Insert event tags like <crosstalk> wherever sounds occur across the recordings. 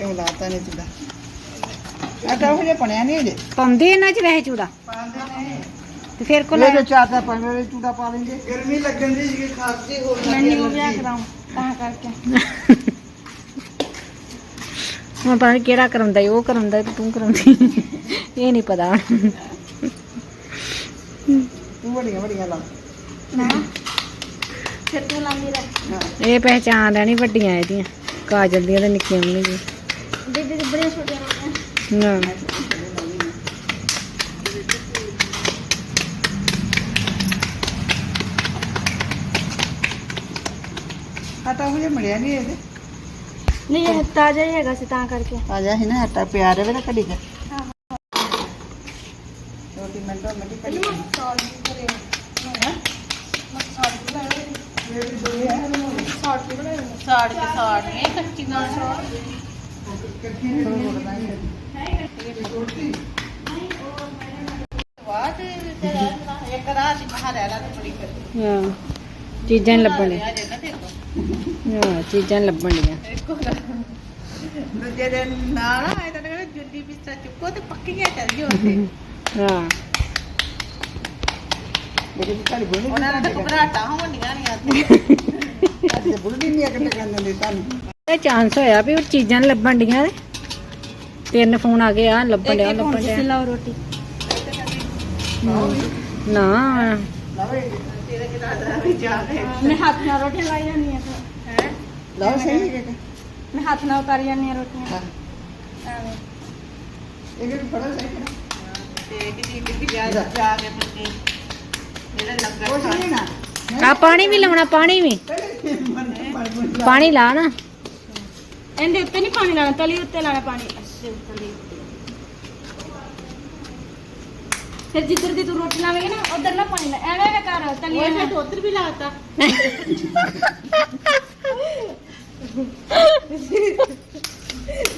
ਕਿਉਂ ਲਾਤਾ ਨੇ ਚੁੱਡਾ ਆਟਾ ਉਹ ਜੇ ਬਣਿਆ ਨਹੀਂ ਅਜੇ ਪਾਉਂਦੇ ਇਹਨਾਂ 'ਚ ਵੈਸੇ ਚੂੜਾ? ਪਾਉਂਦੇ ਨੇ। ਤੇ ਫਿਰ ਕੋ ਲੈ ਚਾਰ ਤਾਂ ਪੰਜ ਵਾਲੇ ਚੂੜਾ ਪਾ ਲੈਂਗੇ ਗਰਮੀ ਲੱਗਣ ਦੀ ਜੀ ਖਾਸੀ ਹੋ ਮੈਨੂੰ ਵਿਆਹ ਕਰਾਉਂ ਤਾਂ ਕਰਕੇ। <laughs> ਹੁਣ ਪਤਾ ਨੀ ਕਿਹੜਾ ਕਰਾਉਂਦਾ ਉਹ ਕਰਾਉਂਦਾ ਕਿ ਤੂੰ ਕਰਾਉਂਦੀ ਇਹ ਨਹੀਂ ਪਤਾ। ਤੂੰ ਬੜੀਆਂ ਬੜੀਆਂ ਲਾ। ਨਾ। ਫਿਰ ਤੂੰ ਲਾਉਂਦੀ ਰਹਿ ਹਾਂ। ਇਹ ਪਹਿਚਾਨ ਲੈਣੀ ਵੱਡੀਆਂ ਇਹਦੀਆਂ ਕਾਜਲ ਦੀਆਂ ਤੇ ਨਿੱਕੀਆਂ ਵੀ ਨਹੀਂ ਦੀਦੀ ਦੀ ਛੋਟੀਆਂ ਹੋਈਆਂ ਨਾ। ਆਟਾ ਉਹ ਜੇ ਬਣਿਆ ਨਹੀਂ ਇਹਦੇ ਨਹੀਂ ਇਹ ਤਾਜ਼ਾ ਹੀ ਹੈਗਾ ਸੀ ਤਾਂ ਕਰਕੇ। ਤਾਜ਼ਾ ਸੀ ਨਾ ਆਟਾ ਪਿਆ ਰਵੇ ਤਾਂ ਕੜੀ ਕਰ ਛੋਟੀ ਮਿੰਟੋ ਮਿੰਟੀ ਕੜੀ ਸਾੜ ਕੇ ਸਾੜਨੀ ਕੱਚੀ ਨਾਲ ਸਾੜ ਵਾਹ ਤੇ ਇੱਕ ਰਾਤ ਮਹਾ ਰਹਿ ਲਾ ਤੇ ਬੜੀ ਕਰ ਹਾਂ ਚੀਜ਼ਾਂ ਨੀ। ਲੱਭਣ ਆ ਜੇ ਨਾ ਤੇ ਹਾਂ ਚੀਜ਼ਾਂ ਲੱਭਣ ਇੱਕੋ ਦੂਜੇ ਦਿਨ ਨਾਲ ਆਏ ਤਾਂ ਕਹਿੰਦੇ ਜੁੱਲੀ ਪਿੱਛਾ ਚੁੱਕੋ ਤੇ ਪੱਕੀਆਂ ਚੱਲ ਜਿਓ ਉੱਥੇ। ਹਾਂ। ਉਹਨਾਂ ਤਾਂ ਘਬਰਾਟਾਂ ਹੋਣੀਆਂ ਨਹੀਂ ਆਤੇ ਅੱਜ ਬੁਲਦੀ ਨਹੀਂ ਦੇ ਤੁਹਾਨੂੰ। ਇਹ ਚਾਂਸ ਹੋਇਆ ਵੀ ਉਹ ਚੀਜ਼ਾਂ ਨੀ ਲੱਭਣ ਡੀਆਂ ਤੇ ਤਿੰਨ ਫੋਨ ਆ ਗਏ ਆ ਲੱਭਣ ਡਿਆ ਲੱਭਣ ਡਿਆ। ਲਾਓ ਰੋਟੀ। ਨਾ। ਵੀ ਮੈਂ ਹੱਥ ਨਾਲ ਰੋਟੀ ਲਾਈ ਜਾਂਦੀ ਆ ਹੈ ਲਾਓ ਸਹੀ। ਮੈਂ ਹੱਥ ਨਾਲ ਉਤਾਰੀ ਜਾਂਦੀ ਆ ਰੋਟੀਆਂ। ਹਾਂ। ਐਵੇਂ। ਇਹ ਕਿ ਫੜਾ ਸਹੀ ਹੈ ਤੇ ਕਿਤੇ ਕਿਤੇ ਜਾ ਜਾ ਕੇ ਮੁੰਡੇ ਨਹੀਂ ਨਾ ਆ ਪਾਣੀ ਵੀ ਲਾਉਣਾ ਪਾਣੀ ਵੀ। ਪਾਣੀ ਲਾ ਨਾ। ਇਹਦੇ ਉੱਤੇ ਨਹੀਂ ਪਾਣੀ ਲਾਣਾ ਤਲੀ ਉੱਤੇ ਲਾਣਾ ਪਾਣੀ। ਅੱਛਾ ਤਲੀ ਉੱਤੇ ਫਿਰ ਜਿੱਧਰ ਦੀ ਤੂੰ ਰੋਟੀ ਲਾਵੇਂਗੀ ਨਾ ਉਧਰ ਨਾ ਪਾਣੀ ਲਾ। ਐਵੇਂ ਐਵੇਂ ਕਰ ਤਲੀ ਐਵੇਂ। ਉਧਰ ਵੀ ਲਾਤਾ।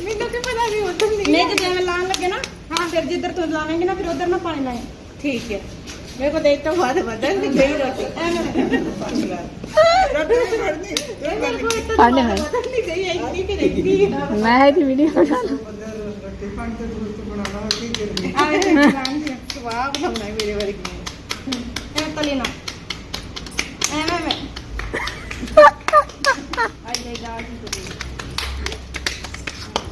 ਮੈਨੂੰ ਕੀ ਪਤਾ ਵੀ ਉਧਰ ਨਹੀਂ ਨਹੀਂ ਤੇ ਜਿਵੇਂ ਲਾਣ ਲੱਗੇ ਨਾ ਹਾਂ ਫਿਰ ਜਿੱਧਰ ਤੂੰ ਲਾਵੇਂਗੀ ਨਾ ਫਿਰ ਉਧਰ ਨਾ ਪਾਣੀ ਲਾਏ। ਠੀਕ ਹੈ। ਮੇਰੇ ਕੋਲ ਦੇਖ ਤਾਂ ਬਾਅਦ ਬਦਲ ਨਹੀਂ ਗਈ ਰੋਟੀ। ਕਿ ਹੈ ਲਾਂ। ਰੋਟੀ ਤੇ ਤੋਂ ਕੀ ਸਵਾਹ ਬਣਾਉਣਾ ਹੈ। ਮੇਰੇ ਵਰਗੀ ਨੇ ਐਵੇਂ ਤਲੀ ਨਾ ਐਵੇਂ ਐਵੇਂ ਆਈ ਲੈ ਜਾ ਜੀ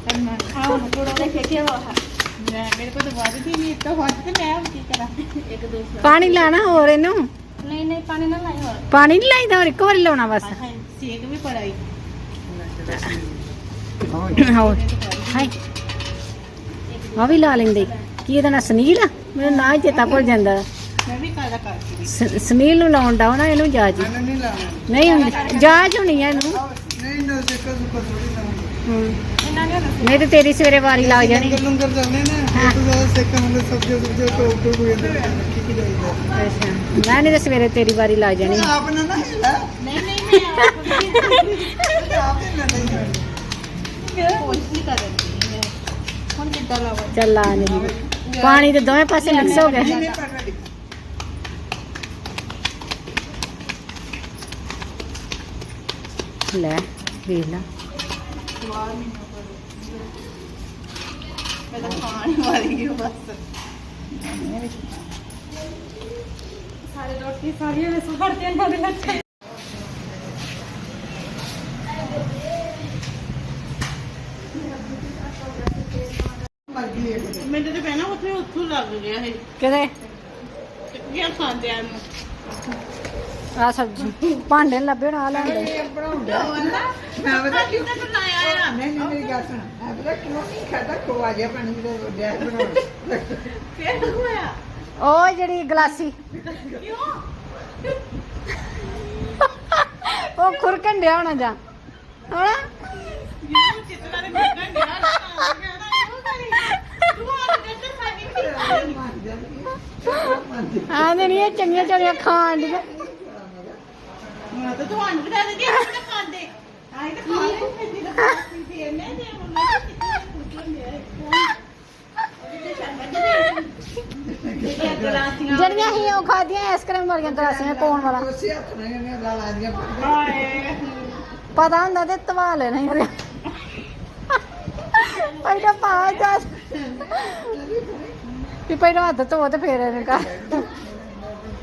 ਕਰਨਾ ਆਹ ਥੋੜਾ ਦੇਖੇ ਕਿ ਵਾ ਮੈਂ ਮੇਰੇ ਕੋਲ ਤਾਂ ਵੱਧਦੀ ਨਹੀਂ ਤਾਂ ਵੱਧ ਤੇ ਹੁਣ ਹਾਂ। ਹਾਈ ਆ ਵੀ ਲਾ ਲੈਂਦੇ। ਕੀ ਇਹਦਾ ਨਾਂ ਸੁਨੀਲ ਆ? ਮੈਨੂੰ ਨਾਂ ਹੀ ਚੇਤਾ ਭੁੱਲ ਜਾਂਦਾ। ਮੈਂ ਵੀ ਕਾਇਦਾ ਕਰਦੀ ਸ- ਸੁਨੀਲ ਨੂੰ ਲਾਉਣ ਦਾ ਨਾ ਇਹਨੂੰ ਜਾਜ ਹੀ। ਨਹੀਂ ਲਾਣਾ ਨਹੀਂ ਹੁੰਦੀ ਜਾਜ ਹੋਣੀ ਆ ਇਹਨੂੰ। ਨਹੀਂ ਨਾ ਸਿੱਕਾ ਸੁੱਕਾ ਥੋੜੀ ਨਾ ਹੂੰ। ਇਹਨਾਂ ਨੇ ਨਹੀਂ ਤੇ ਤੇਰੀ ਸਵੇਰੇ ਵਾਰੀ ਲੱਗ ਜਾਣੀ। ਲੰਗਰ ਲੰਗਰ ਚੱਲਦੇ ਨੇ। ਉਹ ਤੋਂ ਜ਼ਿਆਦਾ ਸਿੱਕਾ ਮਤਲਬ ਸਬਜ਼ੀ ਸੁਬਜ਼ੀ ਟੋਕ ਟੋਕ ਹੋ ਜਾਂਦਾ ਕੀ ਕੀ ਜਾਈਦਾ ਅੱਛਾ। ਮੈਂ ਨਹੀਂ ਤੇ ਸਵੇਰੇ ਤੇਰੀ ਵਾਰੀ ਲੱਗ ਜਾਣੀ। ਆਪ ਨਾ ਨਾ ਹਿਲਾ। ਨਹੀਂ ਨਹੀਂ ਮੈਂ ਆਪ ਵੀ ਆਪ ਹੀ ਨਾ ਨਹੀਂ ਹੁਣ ਕਿੱਦਾਂ ਲਾਵਾਂ? ਚੱਲ ਪਾਣੀ ਤੇ ਦੋਵੇਂ ਪਾਸੇ ਮਿਕਸ ਹੋ ਗਿਆ। ਨਹੀਂ ਪੜਦੀ ਲੈ। ਵੇਖ ਲਾ। ਮੈਂ ਤਾਂ ਖਾਣ ਵਾਲੀ ਹਾਂ ਬਸ। ਸਾਰੇ ਰੋਟੀ ਸਾਰੀ ਵੇ ਸੁਹਰ ਤੇ ਇਹਨਾਂ ਦੇ ਮਰਦੀ ਹੈ ਮੈਨੂੰ ਤਾਂ ਪਹਿਲਾਂ ਉੱਥੇ ਉੱਥੋਂ ਲੱਗ ਗਿਆ ਇਹ। ਕਿਤੇ ਕੀ ਖਾਂਦੇ ਆ ਨੂੰ। ਆ ਸਬਜ਼ੀ। ਭਾਂਡੇ ਨੀ ਲੱਭੇ ਨਾ ਲੈਣ ਦੇ ਬਣਾਉਂਦਾ। ਮੈਂ ਬਤਾ ਕਿਉਂ ਕਿੱਦਾਂ ਬਣਾਇਆ ਆ। ਨਹੀਂ ਨਹੀਂ ਮੇਰੀ ਗੱਲ ਸੁਣ। ਮੈਂ ਬਤਾ ਕਿਉਂ ਨਹੀਂ ਖਾਦਾ ਖਵਾ ਗਿਆ ਪਾਣੀ ਦੇ ਡੈਸ ਬਣਾਉਣ। ਫੇਰ ਹੋਇਆ? ਉਹ ਜਿਹੜੀ ਗਲਾਸੀ। ਕਿਉਂ? ਉਹ ਖੁਰਕਣ ਡਿਆ ਹੋਣਾ ਜਾਂ। ਹਣਾ ਜਿਹਨੂੰ ਚਿੱਤਲਾ ਦੇ ਨਿਕਲ ਗਿਆ ਨਾ ਕਹਿਣਾ ਕਿਉਂ ਕਰੀ ਤੂੰ ਆ ਕੇ ਸਾਡੀ ਆ ਨਹੀਂ ਇਹ ਚੰਗੀਆਂ ਚੰਗੀਆਂ ਖਾਣ ਦੀ ਮੈਂ ਤਾਂ ਤੁਹਾਨੂੰ ਬਣਾ ਦੇ ਦਿਆ ਨਾ ਖਾਂਦੇ। ਆਈ ਤਾਂ ਖਾ ਲੈ ਤੇ ਹੁਣ ਮੈਂ ਗਲਾਸੀਆਂ ਜਿਹੜੀਆਂ ਹੀ ਉਹ ਖਾਦੀਆਂ ਆਈਸਕ੍ਰੀਮ ਵਾਲੀਆਂ ਗਲਾਸੀਆਂ। ਕੋਣ ਵਾਲਾ। ਹੱਥ ਇਹਨੇ ਦੀਆਂ ਹਾਏ। ਪਤਾ ਹੁੰਦਾ ਤੇ ਤਵਾ ਲੈਣਾ ਹੀ ਉਹਦੇ ਪਹਿਲਾਂ ਪਾ ਜਾ। ਵੀ ਪਹਿਲਾਂ ਹੱਥ ਧੋ ਤੇ ਫੇਰ ਇਹਨੇ ਕਰ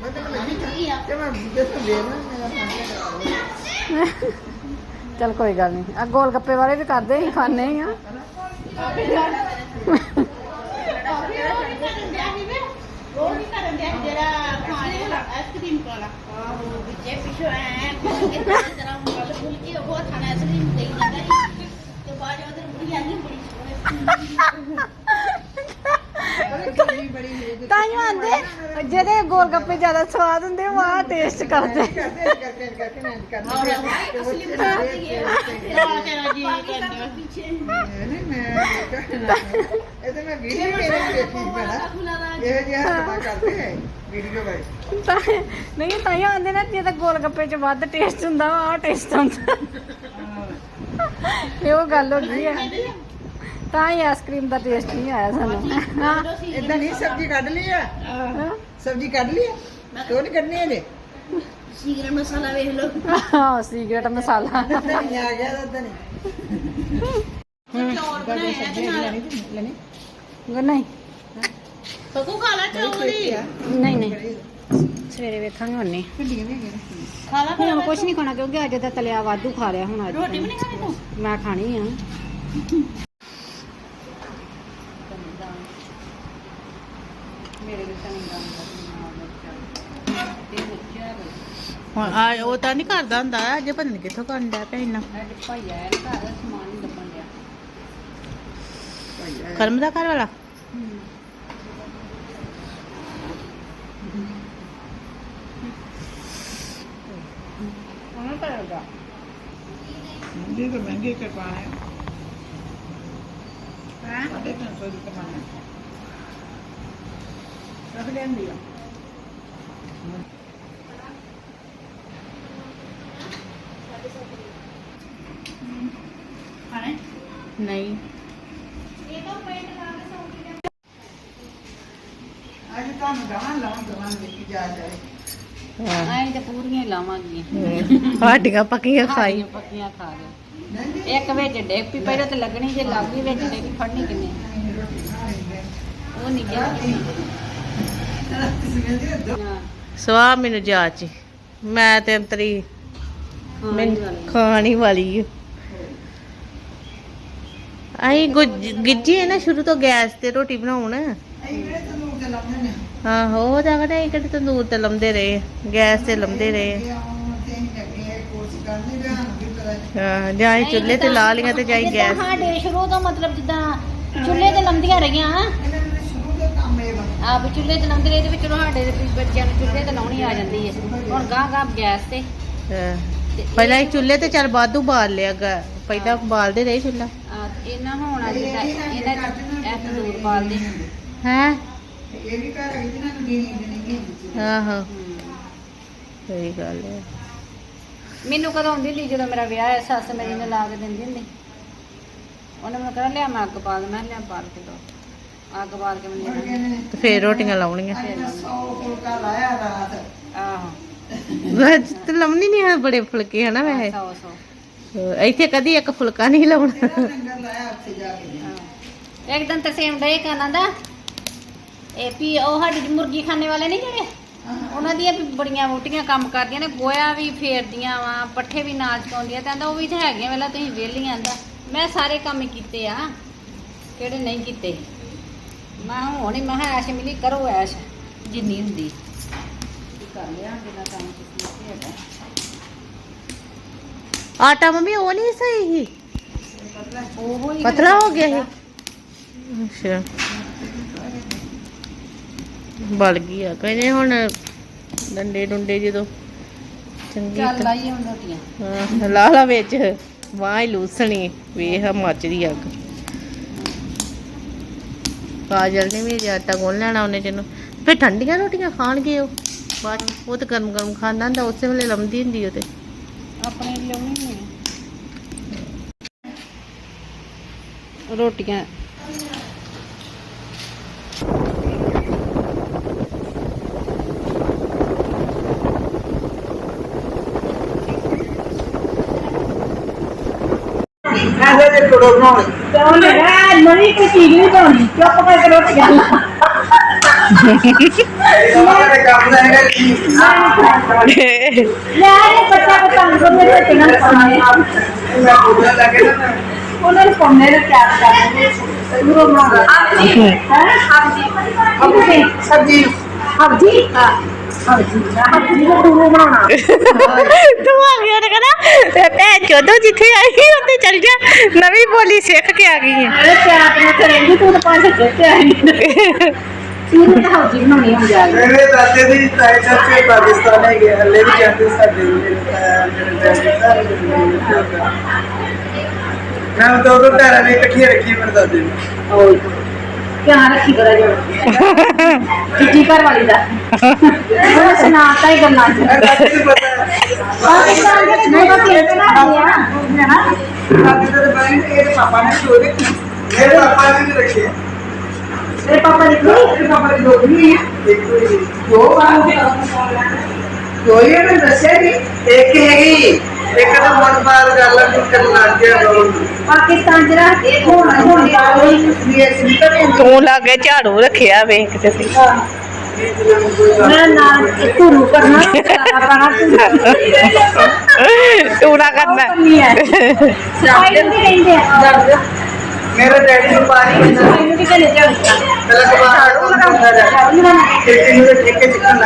<laughs> ਚਲ ਕੋਈ ਗੱਲ ਨਹੀਂ ਆ ਗੋਲ ਗੱਪੇ ਵਾਲੇ ਵੀ ਕਰਦੇ ਹੀ ਖਾਣੇ ਹੀ ਆ ਉਹ ਜਿਹੜਾ ਖਾਣੇ ਆਈਸਕ੍ਰੀਮ ਵਾਲਾ। ਆਹੋ ਵਿੱਚੇ ਪਿਛੋ ਐ ਖੋਲ ਕੇ ਤੇਰਾ ਮੁੰਡਾ ਖੁੱਲ ਕੇ ਉਹ ਖਾਣਾ ਆਈਸਕ੍ਰੀਮ ਦੇਈ ਜਾਂਦਾ ਸੀ ਤੇ ਬਾਅਦ ਉਹਦੇ ਬੁੜੀ ਆਂਦੀ ਬੜੀ ਸੋਹਣੀ ਬੜੀ ਬੜੀ ਹੋ ਤਾਂ ਹੀ ਆਂਦੇ ਜਿਹੜੇ ਗੋਲ ਗੱਪੇ ਜ਼ਿਆਦਾ ਸਵਾਦ ਹੁੰਦੇ ਆ ਟੇਸਟ ਕਰਦੇ। ਨਹੀਂ ਤਾਂ ਹੈ ਆਂਦੇ ਨਾ ਜੇ ਤਾਂ ਗੋਲ ਗੱਪੇ ਚ ਵੱਧ ਟੇਸਟ ਹੁੰਦਾ ਆ ਟੇਸਟ ਹੁੰਦਾ। ਇਹ ਉਹ ਗੱਲ ਹੋ ਗਈ ਹੈ ਤਾਂ ਹੀ ਆਈਸਕ੍ਰੀਮ ਦਾ ਟੇਸਟ ਨਹੀਂ ਆਇਆ ਸਾਨੂੰ। ਇਦਾਂ ਨਹੀਂ ਸਬਜ਼ੀ ਕੱਢ ਲਈ ਆ। ਸਬਜ਼ੀ ਕੱਢ ਲਈ ਕਿਉਂ ਨਹੀਂ ਕੱਢਣੀ ਇਹਨੇ ਸੀਕਰਟ ਮਸਾਲਾ ਵੇਖ ਲਓ। ਹਾਂ ਸੀਕ੍ਰੇਟ ਮਸਾਲਾ। ਨਹੀਂ ਆ ਗਿਆ ਤਾਂ ਨਹੀਂ। ਚੌਲ ਤੇ ਨਾਲ? ਲੈਣੀ ਨਹੀਂ ਫਕੂ ਖਾ ਲੈ ਚੌਲ ਨਹੀਂ ਨਹੀਂ। ਸਵੇਰੇ ਵੇਖਾਂਗੇ ਹੁੰਨੇ ਖਾ ਲੈ ਹੁਣ ਕੁਝ ਨਹੀਂ ਖਾਣਾ ਕਿਉਂਕਿ ਅੱਜ ਤਾਂ ਤਲਿਆ ਵਾਧੂ ਖਾ ਲਿਆ ਹੁਣ ਅੱਜ। ਰੋਟੀ ਵੀ ਨਹੀਂ ਖਾਣੀ ਤੂੰ? ਮੈਂ ਖਾਣੀ ਆ ਮੇਰੇ ਵਿੱਚ ਤਾਂ ਨਹੀਂ ਹੁਣ ਆ ਉਹ ਤਾਂ ਨਹੀਂ ਕਰਦਾ ਹੁੰਦਾ ਅੱਜ ਪਤਾ ਨਹੀਂ ਕਿੱਥੋਂ ਕਰਨ ਡਿਆ ਪਿਆ ਇੰਨਾ। ਕਰਮ ਦਾ ਘਰ ਵਾਲਾ? ਉਹਨਾਂ ਕਰੇਗਾ ਇਹ ਤਾਂ ਮਹਿੰਗੇ ਕਰਵਾਣਾ ਹੈ? ਹਾਂ ਸਾਡੇ ਤਾਂ ਸੋਈ ਕਮਾਣਾ ਰੱਖ ਲੈਂਦੀ ਆ। ਖਾਣੇ ਨਹੀਂ। ਅੱਜ ਤੁਹਾਨੂੰ ਗਾਂ ਲਾਉਂ ਗਾਂ ਦੇਖੀ ਜਾ ਜਾਏ। ਆਏ ਤੇ ਪੂਰੀਆਂ ਹੀ ਲਾਵਾਂਗੀਆਂ। ਹਾਡੀਆਂ ਪੱਕੀਆਂ ਖਾਈ। ਪੱਕੀਆਂ ਖਾ ਗਏ। ਨਹੀਂ ਇੱਕ ਵਿੱਚ ਡੇਕ ਪੀ ਪਹਿਲਾਂ ਤੇ ਲੱਗਣੀ ਜੇ ਲੱਗ ਗਈ ਵਿੱਚ ਡੇਕ ਫੜਨੀ ਕਿੰਨੇ ਉਹ ਨਹੀਂ ਗਿਆ ਸਵਾ ਮੈਨੂੰ ਜਾਚ ਮੈਂ ਤੇ ਅੰਤਰੀ ਮੈਨੂੰ ਖਾਣੀ ਵਾਲੀ ਆਈ ਗਿੱਜੀ ਹੈ ਨਾ ਸ਼ੁਰੂ ਤੋਂ ਗੈਸ ਤੇ ਰੋਟੀ ਬਣਾਉਣ। ਇਹ ਤੰਦੂਰ ਤੇ ਲਾਉਂਦੇ ਨੇ ਕਿਹੜੇ ਤੰਦੂਰ ਤੇ ਲੰਮਦੇ ਰਹੇ। ਗੈਸ ਤੇ ਲੰਮਦੇ ਰਹੇ। ਇਹ ਹੀ ਲੱਗੇ ਕੋਰਸ ਕਰਨੇ ਵੀ ਸਾਨੂੰ ਵੀ ਪਤਾ ਹਾਂ ਜਾਂ ਅਸੀਂ ਚੁੱਲ੍ਹੇ ਤੇ ਲਾ ਲਈਆਂ ਤੇ ਜਾਂ ਅਸੀਂ ਗੈਸ ਸਾਡੇ ਸ਼ੁਰੂ ਤੋਂ ਮਤਲਬ ਜਿੱਦਾਂ ਚੁੱਲ੍ਹੇ ਤੇ ਲੰਮਦੀਆਂ ਰਹੀਆਂ। ਦੇ ਇਹ ਵਾ ਚੁੱਲ੍ਹੇ ਤੇ ਲਾਉਂਦੇ ਰਹੇ ਤੇ ਵਿੱਚ ਸਾਡੇ ਦੇ ਬੱਚਿਆਂ ਨੂੰ ਚੁੱਲ੍ਹੇ ਤੇ ਲਾਉਣੀ ਆ ਜਾਂਦੀ ਹੈ ਹੁਣ ਗਾਂ ਗਾਂ ਗੈਸ ਤੇ। ਹਾਂ। ਪਹਿਲਾਂ ਚੁੱਲ੍ਹੇ ਤੇ ਚੱਲ ਵਾਧੂ ਬਾਲ ਲਿਆ ਗਾ। ਪਹਿਲਾਂ ਬਾਲਦੇ ਰਹੇ ਚੁੱਲ੍ਹਾ। ਆ, ਇਹਨਾਂ ਹੋਣਾ ਜਿੱਦਾਂ ਇਹਨਾਂ ਇਹ ਤੰਦੂਰ ਬਾਲਦੇ। ਹੈ? ਇਹ ਵੀ ਘਰ ਆਈ ਜਿਹਨਾਂ ਨੂੰ ਦੇਣੀ ਦੇਣੀ ਨਹੀਂ ਆਹੋ। ਸਹੀ ਗੱਲ ਹੈ ਮੈਨੂੰ ਕਦੋਂ ਆਉਂਦੀ ਸੀ ਜਦੋਂ ਮੇਰਾ ਵਿਆਹ ਹੈ ਸੱਸ ਮੇਰੀ ਨੇ ਲਾ ਕੇ ਦਿੰਦੀ ਹੁੰਦੀ। ਉਹਨੇ ਮੈਨੂੰ ਕਹਿੰਦਾ ਲਿਆ ਮੈਂ ਅੱਗ ਪਾ ਦੇ ਮੈਂ ਕਿਹਾ ਲਿਆ ਬਾਲ ਕੇ ਦੋ। ਅੱਗ ਬਾਲ ਕੇ ਮੈਨੂੰ ਦੇਣਾ। ਕਹਿੰਦੇ ਨੇ ਤੇ ਫੇਰ ਰੋਟੀਆਂ ਲਾਉਣੀਆਂ। ਅੱਜ ਮੈਂ 100 ਫੁਲਕਾ ਲਾਇਆ ਰਾਤ। ਆਹੋ। ਤੇ ਲਾਉਣੀ ਨਹੀਂ ਹੈ ਬੜੇ ਫੁਲਕੇ ਹਨਾ ਵੈਸੇ? ਸੌ ਸੌ। ਅਹ ਇੱਥੇ ਕਦੀ ਇੱਕ ਫੁਲਕਾ ਨਹੀਂ ਲਾਉਣਾ। ਤੇਰਾ ਲੰਗਰ ਲਾਇਆ ਉੱਥੇ ਜਾ ਕੇ ਇੱਕ ਦਿਨ ਤਰਸੇਮ ਡੇ ਕਰਨਾ ਦਾ ਇਹ ਵੀ ਉਹ ਸਾਡੀ ਮੁਰਗੀ ਖਾਣੇ ਵਾਲੇ ਨਹੀਂ ਜਿਹੜੇ? ਉਹਨਾਂ ਦੀਆਂ ਵੀ ਬੜੀਆਂ ਵੋਟੀਆਂ ਕੰਮ ਕਰਦੀਆਂ ਨੇ। ਗੋਇਆ ਵੀ ਫੇਰਦੀਆਂ ਵਾ ਪੱਠੇ ਵੀ ਨਾਚ ਪਾਉਂਦੀਆਂ ਕਹਿੰਦਾ ਉਹ ਵੀ ਤਾਂ ਹੈਗੀਆਂ ਵੇਲਾ ਤੁਸੀਂ ਵਿਹਲੀਆਂ ਆਂਦਾ। ਮੈਂ ਸਾਰੇ ਕੰਮ ਕੀਤੇ ਆ। ਕਿਹੜੇ ਨਹੀਂ ਕੀਤੇ। ਮੈਂ ਕਿਹਾ ਹੁਣ ਹੀ ਮੈਂ ਕਿਹਾ ਐਸ਼ ਮਿਲੀ ਕਰੋ ਐਸ਼। ਜਿੰਨੀ ਹੁੰਦੀ। ਕੀ ਕਰ ਲਿਆ ਜਿੰਨਾ ਕੰਮ ਕੀਤਾ ਸੀ ਹੈਗਾ ਆਟਾ ਮੰਮੀ ਉਹ ਨਹੀਂ ਸਹੀ ਉਹ ਹੀ ਪਤਲਾ ਹੋ ਗਿਆ ਇਹ ਅੱਛਾ। ਬਲ ਗਈ ਆ। ਕਹਿੰਦੇ ਹੁਣ ਡੰਡੇ ਡੁੰਡੇ ਜਦੋਂ ਚੰਗੀ ਚੱਲ ਲਾਈਏ ਹੁਣ ਰੋਟੀਆਂ। ਹਾਂ, ਲਾ ਲਾ ਵਿੱਚ। ਬਾਹ ਹੀ ਲੂਸਣੀ। ਵੇਖ ਮੱਚਦੀ ਅੱਗ। ਕਾਜਲ ਨੇ ਵੀ ਅਜੇ ਆਟਾ ਗੁੰਨ ਲੈਣਾ ਉਹਨੇ ਜਿਹਨੂੰ। ਫਿਰ ਠੰਡੀਆਂ ਰੋਟੀਆਂ ਖਾਣਗੇ ਉਹ। ਬਾਅਦ 'ਚ। ਉਹ ਤਾਂ ਗਰਮ ਗਰਮ ਖਾਂਦਾ ਹੁੰਦਾ ਉਸੇ ਵੇਲੇ ਲੰਮਦੀ ਹੁੰਦੀ ਉਹ ਤੇ। ਆਪਣੇ ਲਿਆਉਣੀ ਨਹੀਂ ਰੋਟੀਆਂ। ਐਸੇ ਤੇ ਟੋੜੋ ਬਣਾਉਣੇ ਤੇ ਉਹਨੇ ਕਿਹਾ ਨਵੀਂ ਕੋਈ ਚੀਜ਼ ਨਹੀਂ ਬਣਾਉਣੀ ਚੁੱਪ ਕਰਕੇ ਰੋਟੀ ਖਾ ਲਾ ਇਹਨਾਂ ਦੇ ਕੰਮ ਦਾ ਹੈਗਾ ਕੀ ਲੈ ਇਹ ਬੱਚਾ ਕੋ ਤੰਗ ਕਰਦੇ ਰੋਟੀ ਨਾਲ ਖਾਣੇ ਮੈਂ ਬੋਲਣ ਲੱਗੇ ਨਾ ਉਹਨਾਂ ਨੂੰ ਪਾਉਣੇ ਨੇ ਪਿਆਰ ਕਰਦੇ ਜ਼ਰੂਰ ਬਣਾਉਂਦਾ ਹੈ ਹਾਂਜੀ ਸਬਜੀ ਹਾਂਜੀ ਹਾਂ ਹਾਂਜੀ ਹਾਂਜੀ ਦਾ ਦੂਰੋਂ ਬਣਾਉਣਾ ਤੂੰ ਆ ਗਿਆ ਤੇ ਕਹਿੰਦਾ ਤੇ ਭੈਣ ਚੋਦੋ ਜਿੱਥੇ ਆਈ ਉੱਥੇ ਚੱਲ ਜਾ। ਨਵੀਂ ਬੋਲੀ ਸਿੱਖ ਕੇ ਆ ਗਈ ਹੈ। ਅਰੇ ਪਿਆਰ ਨਾਲ ਕਰੇਂਗੀ ਤੂੰ ਤਾਂ ਪੰਜ ਦਿੱਤੇ ਆਈ। ਤੂੰ ਤਾਂ ਹਾਂਜੀ ਬਣਾਉਣੀ ਹਮ ਜਾ ਮੇਰੇ ਦਾਦੇ ਦੀ ਤਾਈ ਚਾਚੇ ਪਾਕਿਸਤਾਨ ਹੈਗੇ ਹੱਲੇ ਵੀ ਜਾਂਦੇ ਸਾਡੇ ਮੇਰੇ ਮੇਰੇ ਦਾਦੇ ਸਾਰੇ ਮੈਂ ਤਾਂ ਉਦੋਂ ਘਰਾਂ ਨੇ ਇਕੱਠੀਆਂ ਰੱਖੀ ਮੇਰੇ ਦਾਦੇ ਨੂੰ। ਓਏ ਧਿਆਨ ਰੱਖੀ ਕਰਾ ਜੋ ਚਿੱਟੀ ਘਰ ਵਾਲੀ ਦਾ ਉਹ ਸੁਣਾਤਾ ਹੀ ਗੱਲਾਂ ਚ ਮੈਂ ਦਾਦੇ ਨੂੰ ਪਤਾ ਹੈ ਪਾਕਿਸਤਾਨ ਦੇ ਵਿੱਚ ਨਹੀਂ ਪਤਾ ਇਹ ਨਾ ਨਾ ਦਾਦੇ ਦਾ ਬਾਰੇ ਇਹਦੇ ਪਾਪਾ ਨੇ ਸ਼ੋਅ ਦੇਖੀ ਮੇਰੇ ਨੇ ਇੱਕ ਨੇ ਤਾਂ ਮਨ ਬਾਤ ਕਰ ਲਾਂ ਕਿ ਕਰਨ ਲੱਗ ਗਿਆ ਲੋਕ ਪਾਕਿਸਤਾਨ ਚ ਰਹਿ ਕੇ ਹੁਣ ਹੁਣ ਦੀ ਕੋਈ ਵੀ ਇਹ ਸਿੰਪਲ ਹੈ ਤੂੰ ਲਾਗੇ ਝਾੜੂ ਰੱਖਿਆ ਵੇਖ ਤੇ ਸਹੀ। ਮੇਰਾ ਨਾਮ ਧੁਰੂ ਕਰਨਾ ਪਾਣਾ ਤੂੰ ਨਾ ਕਰਨਾ। ਨਹੀਂ ਹੈ। ਸਾਈਡ ਤੇ ਕਹਿੰਦੇ ਆ। ਮੇਰੇ ਡੈਡੀ ਨੂੰ ਪਾਣੀ ਹੁੰਦਾ ਸਾਈਡ ਨੂੰ ਕਿਹਨੇ ਚੜਦਾ ਪਹਿਲਾਂ ਕਬਾੜ ਹੁੰਦਾ ਰਿਹਾ ਤੇ ਇਹਨੂੰ ਦੇ ਠੇਕੇ ਚੱਕਣ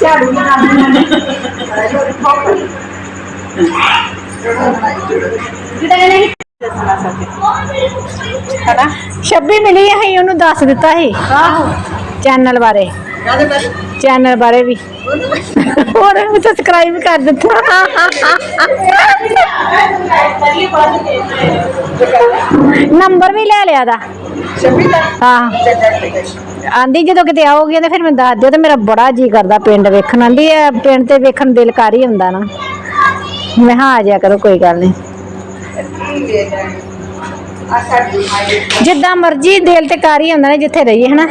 ਲੱਗ ਪਿਆ ਝੋਲੀ ਮੰਮੀ ਕਦੋਂ ਬਣਾਉਣੇ ਟੁਰੂ ਚੂੜਾ ਬਣਾਓ ਮੁੜ ਕੇ ਸਫ਼ਾਈ ਕਰਨੀ ਹੈ ਹੈ ਸਫ਼ਾਈ ਆ ਨਹੀਂ ਝਾੜੂ ਜਿਹੜਾ ਨਹੀਂ ਹਨਾ 26 ਮਿਲੀ ਅਸੀਂ ਉਹਨੂੰ ਦੱਸ ਦਿੱਤਾ ਸੀ। ਆਹੋ। ਚੈਨਲ ਬਾਰੇ। ਚੈਨਲ ਬਾਰੇ ਵੀ। ਹੋਰ ਸਬਸਕ੍ਰਾਈਬ ਕਰ ਦਿੱਤਾ। ਨੰਬਰ ਵੀ ਲੈ ਲਿਆ ਦਾ। ਹਾਂ। ਆਂਦੀ ਜਦੋਂ ਕਿਤੇ ਆਓਗੇ ਤੇ ਫਿਰ ਮੈਨੂੰ ਦੱਸ ਦਿਓ ਤੇ ਮੇਰਾ ਬੜਾ ਜੀ ਕਰਦਾ ਪਿੰਡ ਵੇਖਣ। ਆਂਦੀ ਐ, ਪਿੰਡ ਤੇ ਵੇਖਣ ਦਿਲ ਕਰ ਹੀ ਹੁੰਦਾ ਨਾ। ਮੈਂ ਹਾਂ ਆ ਜਾਇਆ ਕਰੋ, ਕੋਈ ਗੱਲ ਨਹੀਂ ਜਿੱਦਾਂ ਮਰਜ਼ੀ ਦਿਲ ਤੇ ਕਰ ਹੀ ਹੁੰਦਾ ਨਾ, ਜਿੱਥੇ ਰਹੀਏ, ਹਨਾ।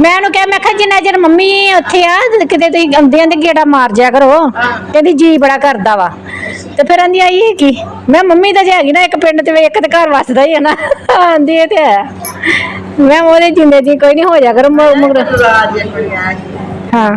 ਮੈਂ ਉਹਨੂੰ ਕਿਹਾ, ਮੈਂ ਕਿਹਾ ਜਿੰਨਾ ਚਿਰ ਮੰਮੀ ਉੱਥੇ ਆ, ਕਿਤੇ ਤੁਸੀਂ ਆਉਂਦੇ ਆਂ ਗੇੜਾ ਮਾਰ ਜਿਆ ਕਰੋ, ਕਹਿੰਦੀ ਜੀ ਬੜਾ ਕਰਦਾ ਵਾ। ਤੇ ਫਿਰ ਆਂਦੀ, ਆਈ ਹੈ ਕੀ? ਮੈਂ ਮੰਮੀ ਤਾਂ ਜੇ ਹੈਗੀ ਨਾ ਇੱਕ ਪਿੰਡ ਤੇ ਇੱਕ ਤੇ ਘਰ ਵਸਦਾ ਹੀ ਹੈ ਨਾ। ਆਂਦੀ, ਇਹ ਤੇ ਹੈ। ਮੈਂ ਉਹਦੇ ਜਿੰਦੇ ਜੀ ਕੋਈ ਨਹੀਂ ਹੋ ਜਾ ਕਰੋ ਮਗਰ। ਹਾਂ।